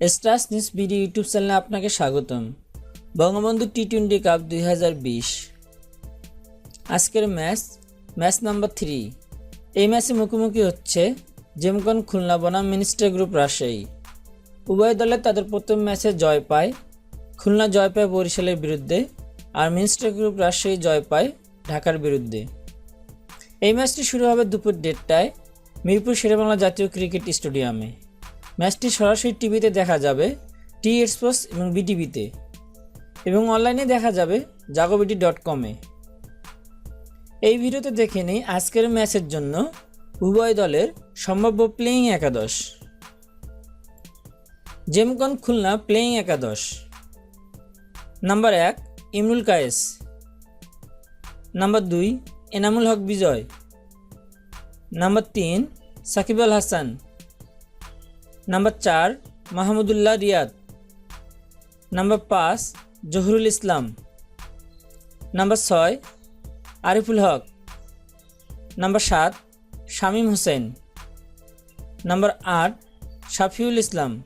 Stars news video YouTube চ্যানেলে আপনাকে স্বাগতম। বঙ্গবন্ধু টি টোয়েন্টি কাপ দুই হাজার বিশ। আজকের ম্যাচ ম্যাচ নাম্বার থ্রি। এই ম্যাচে মুখোমুখি হচ্ছে জেমকন খুলনা বনাম মিনিস্টার গ্রুপ রাজশাহী। উভয় দলে তাদের প্রথম ম্যাচে জয় পায়, খুলনা জয় পায় বরিশালের বিরুদ্ধে আর মিনিস্টার গ্রুপ রাজশাহী জয় পায় ঢাকার বিরুদ্ধে। এই ম্যাচটি শুরু হবে দুপুর দেড়টায় মিরপুর শেরেবাংলা জাতীয় ক্রিকেট স্টেডিয়ামে। ম্যাচটি সরাসরি টিভিতে দেখা যাবে, টি স্পোর্টস এবং বিটিভিতে। এবং অনলাইনে দেখা যাবে জাগোবিটি ডট কমে এই ভিডিওতে দেখে নিই আজকের ম্যাচের জন্য উভয় দলের সম্ভাব্য প্লেয়িং একাদশ। জেমকন খুলনা প্লেয়িং একাদশ। নাম্বার এক, ইমরুল কায়েস। নাম্বার দুই, এনামুল হক বিজয়। নাম্বার তিন, সাকিব আল হাসান। নাম্বার চার, মাহমুদুল্লাহ রিয়াদ। নাম্বার পাঁচ, জহুরুল ইসলাম। নাম্বার ছয়, আরিফুল হক। নাম্বার সাত, শামীম হোসেন। নাম্বার আট, শাফিউল ইসলাম।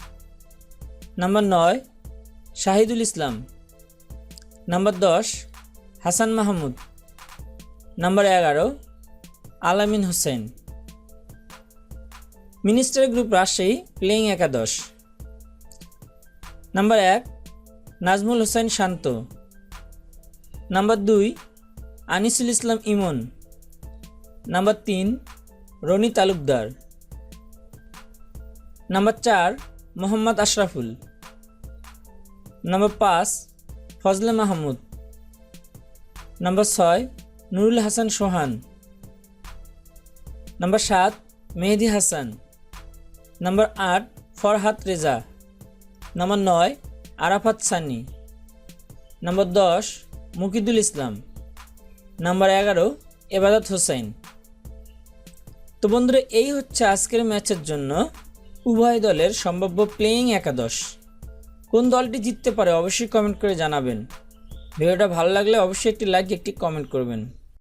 নাম্বার নয়, শাহিদুল ইসলাম। নাম্বার দশ, হাসান মাহমুদ। নাম্বার এগারো, Alamin Hossain. Minister group Rajshahi playing একাদশ। নাম্বার এক, নাজমুল হোসেন শান্ত। নাম্বার দুই, আনিসুল ইসলাম ইমন। নাম্বার তিন, রনি তালুকদার। নাম্বার চার, মোহাম্মদ আশরাফুল। নাম্বার পাঁচ, ফজলে মাহমুদ। নাম্বার ছয়, নুরুল হাসান সোহান। নাম্বার সাত, মেহেদি হাসান। নাম্বার আট ফরহাত রেজা। নাম্বার নয়, আরাফাত সানি। নাম্বার দশ, মুকিদুল ইসলাম। নাম্বার এগারো, এবাদত হোসেন। তো বন্ধুরা, এই হচ্ছে আজকের ম্যাচের জন্য উভয় দলের সম্ভাব্য প্লেয়িং একাদশ। কোন দলটি জিততে পারে অবশ্যই কমেন্ট করে জানাবেন। ভিডিওটা ভালো লাগলে অবশ্যই একটি লাইক একটি কমেন্ট করবেন।